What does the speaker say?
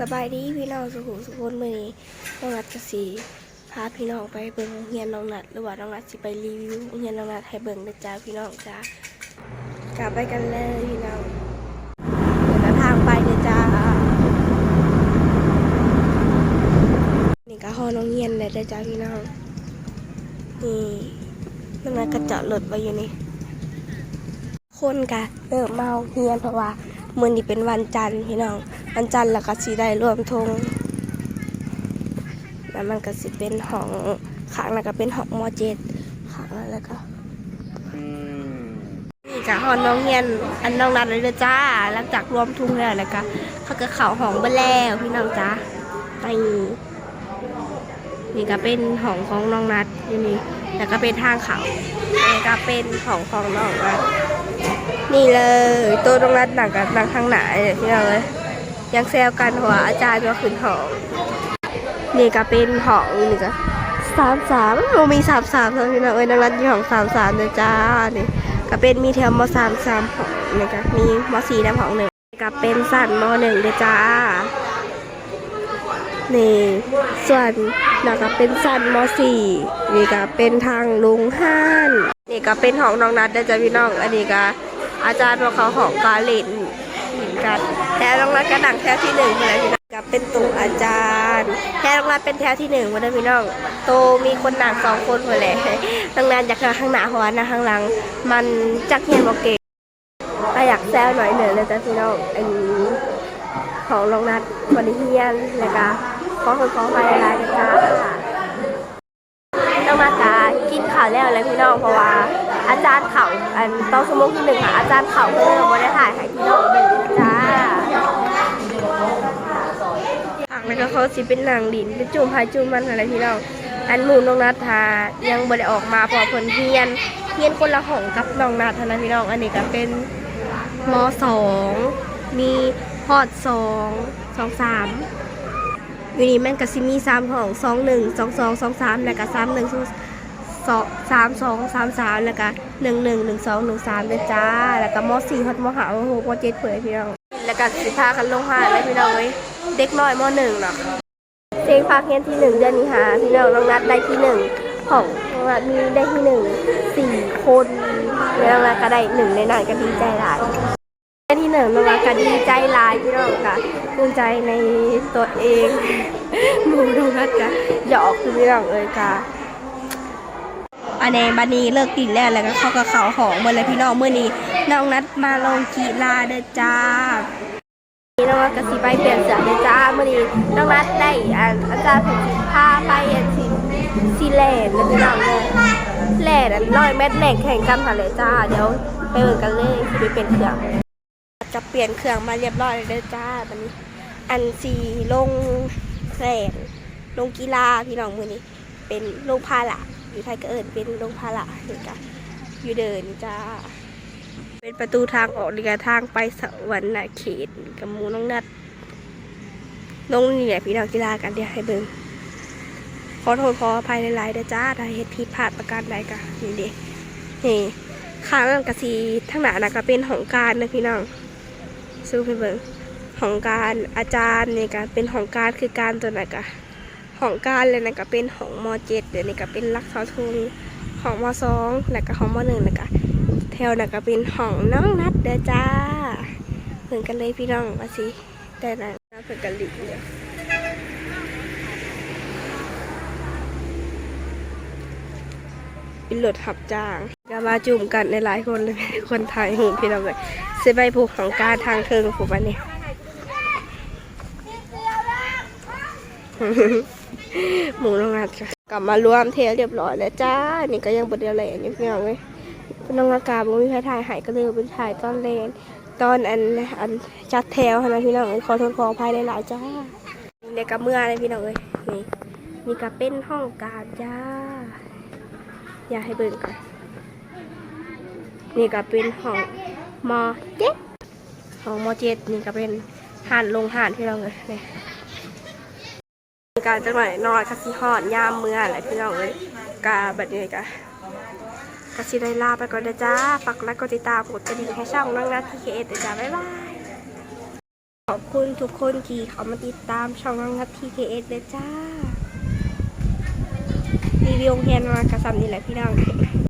สบายดีพี่น้องสุขุมสุขคนมือนี้น้องนัดจะสีพาพี่น้องไปเบิ่งโรงเรียนน้องนัดหรือว่าน้องนัดสิไปรีวิวโรงเรียนน้องนัดให้เบิ่งนะจ้าพี่น้องจ้ากลับไปกันเลยพี่น้องเดี๋ยวทางไปนะจ้านี่ก็ห้องน้องเรียนเลยนะจ้าพี่น้องนี่น้องนัดก็จอดรถไว้อยู่นี่คนกะเริ่มเมาเฮียนเพราะว่า มื้อนี้เป็นวันจันทร์พี่น้อง วันจันทร์แล้วก็สิได้รวมธงแล้วมันก็สิเป็นห้องข้างแล้วก็เป็นห้องมเจ็ดข้างแล้วก็นี่ก็ห้องน้องเฮียนอันน้องนัดเลยจ้าหลังจากรวมทุงแล้วแล้วก็เขาก็เข้าห้องไปแล้วพี่น้องจ้านี่นี่ก็เป็นหองของน้องนัดอยู่นี่แล้วก็เป็นทางเขาแล้วก็เป็นห้องของน้องนัด นี่เลยตัวตรงนั้นหนังกับหนังทางไหนที่เราเลยยังแซวกันหัวอาจารย์ก็ขึ้นหองนี่ก็เป็นหองนี่ก็สามสามโมมีสามสามเลยพี่น้องเอ้ยนังรัดยี่ห้องสามสามเลยจ้านี่ก็เป็นมีแถวมสามสามหองนี่ก็มีมสี่และหองหนึ่งก็เป็นสั้นมหนึ่งเลยจ้านี่ส่วนหนี่ก็เป็นสั้นมสี่นี่ก็เป็นทางลุงห้าน นี่ก็เป็นของน้องนัดเด้จ้าพี่น้อง อันนี้ก็อาจารย์บอกเขาของกาเล่นเหมือนกันแต่น้องรัฐก็ดังแถวที่หนึ่งเลยพี่น้องกับเป็นตุงอาจารย์แค่น้องรัฐเป็นแถวที่หนึ่งวันนี้พี่น้อง โตมีคนหนักสองคนคนแหละตั้งนานจากข้างหน้าหัวนะข้างหลัง มันจักเฮียนบอกเก่งก็อยากแซวหน่อยหนึ่งเลยจ้ะพี่น้องอันนี้ของน้องนัดวันนี้เฮียนแล้วก็ขอคนขอไปอะไรกันจ้าต้องมากากินข่า แล้วเลยพี่น้องเพราะว่า อาจารย์เขาอันต้องสมงที่หนึ่งค่ะอาจารย์เขาเพิ่งมาได้ถ่ายให้พี่น้องดูจ้าผักแล้วก็เขาสิเป็นนางดินเป็นจุ่มพายจุ่มมันอะไรพี่น้องอันมูน้องนัทธายังบ่ได้ออกมาเพอผลเฮียนเฮียนคนละหองกับน้องนัทธานะพี่น้องอันนี้ก็เป็นมสองมีพอดสองสองสามอยู่นี่แม่นก็สิมีสามห้องสองหนึ่งสองสองสองสามแล้วก็สามหนึ่ง สองสามสองสามสามแล้วก็หนึ่งหนึ่งหนึ่งสองหนึ่งสามเลยจ้า แล้วก็มอสี่ฮอดมอหาโอ้โหมเจ็ดเผยพี่น้องแล้วก็สิพากันลงหาเลยพี่น้องเอ้ยเด็กน้อยมอหนึ่งเนาะเซงพาเฮียนที่หนึ่งเดือนนี้หาพี่น้องน้องนัดได้ที่หนึ่งของน้องนัดมีได้ที่หนึ่งสี่คนแล้วน้องนัดก็ได้หนึ่งในนั้นก็ดีใจหลายได้ที่หนึ่งน้องรักก็ดีใจหลายพี่น้องค่ะภูมิใจในตัวเองหมูน้องรักก็หยอกคือพี่น้องเอ้ยค่ะ อันนี้บันนี้เลิกกินแล้วแล้วก็เข้ากับเขาหองหมดเลยพี่น้องเมื่อนี้น้องนัดมาลงกีฬาเด้อจ้านี่น้องนัดก็สิไปเปลี่ยนเสื้อเด้อจ้าเมื่อนี้น้องนัดได้อาอาจารย์ผมสิพาไปอันสิซีแลนด์แล้วพี่น้องเลยแลนด์อันร้อยเมตรแหลงแข่งกันค่ะเลยจ้าเดี๋ยวไปเบิ่งกันเลยสิไปเป็นเครื่องจะเปลี่ยนเครื่องมาเรียบร้อยเลยจ้าตอนนี้ อันสีลงแข่งลงกีฬาพี่น้องมือนี้เป็นลงพาละ อยู่ไทยก็เอิญเป็นลงพาละนี่จ้ะอยู่เดินจ้า เป็นประตูทางออกดีกาทางไปสวรรค์เขตกับมูน้องนัดลงนี่แหละพี่น้องกีฬากันเดี๋ยวให้เบิ่งขอโทษขออภัยหลายๆเด้อจ้าถ้าเฮ็ดผิดพลาดประการใดก็นี่เด้นี่ข้างนั้นกะสีทั้งหน้านะก็เป็นของการนะพี่น้องสู้ไปเบิ่งของการอาจารย์นี่ก็เป็นของการคือการตัวไหนกะ ของการเลยนะก็เป็นของมเจ็ดเดี๋ยวนี้ก็เป็นลักเสาทุงของมสองแล้วก็ของมหนึ่งแล้วก็แถวน่ะก็เป็นของน้องนัดเด้อจ้าเหมือนกันเลยพี่น้องว่าสิแต่ละน่าเป็นกันลิเนี่ยเป็นรถขับจ้างก็มาจุ่มกันในหลายคนเลยคนไทยหูพี่น้องเลยเสไปผูกของการทางเทิงผูกวันนี้ หมูลงนัดค่ะกลับมารวมเทเรียบร้อยแล้วจ้า นี่ก็ยังบดเดียวเลยนี่พี่น้องเลยพี่น้องอากาศบ่มีใครถ่ายหายก็เลยเป็นถ่ายตอนเลนตอนอันอันจัดแถวนะพี่น้องเอ้ยขอโทษขออภัยหลายๆจ้าเด็กกับเมื่อเลยพี่น้องเอ้ยนี่นี่ก็เป็นห้องการจ้า อยากให้เบิ่งก่อนนี่ก็เป็นห้องมอเจ็ดห้องมอเจ็ดนี่ก็เป็นห่านลงห่านพี่น้องเลยนี่ การจังหน่อยนอนคาสิฮอดยามเมื่ออะไรพี่น้องเลยกาแบบนี้กะกาสิได้ลาไปก่อนนะจ้าฝากไลค์กดติดตามกดกระดิ่งให้ช่องน้องนัททีเคเอสจ้าบ๊ายบายขอบคุณทุกคนที่เขามาติดตามช่องน้องนัท TKS เลยจ้ารีวิวเรียนมากระซำนี่แหละพี่น้อง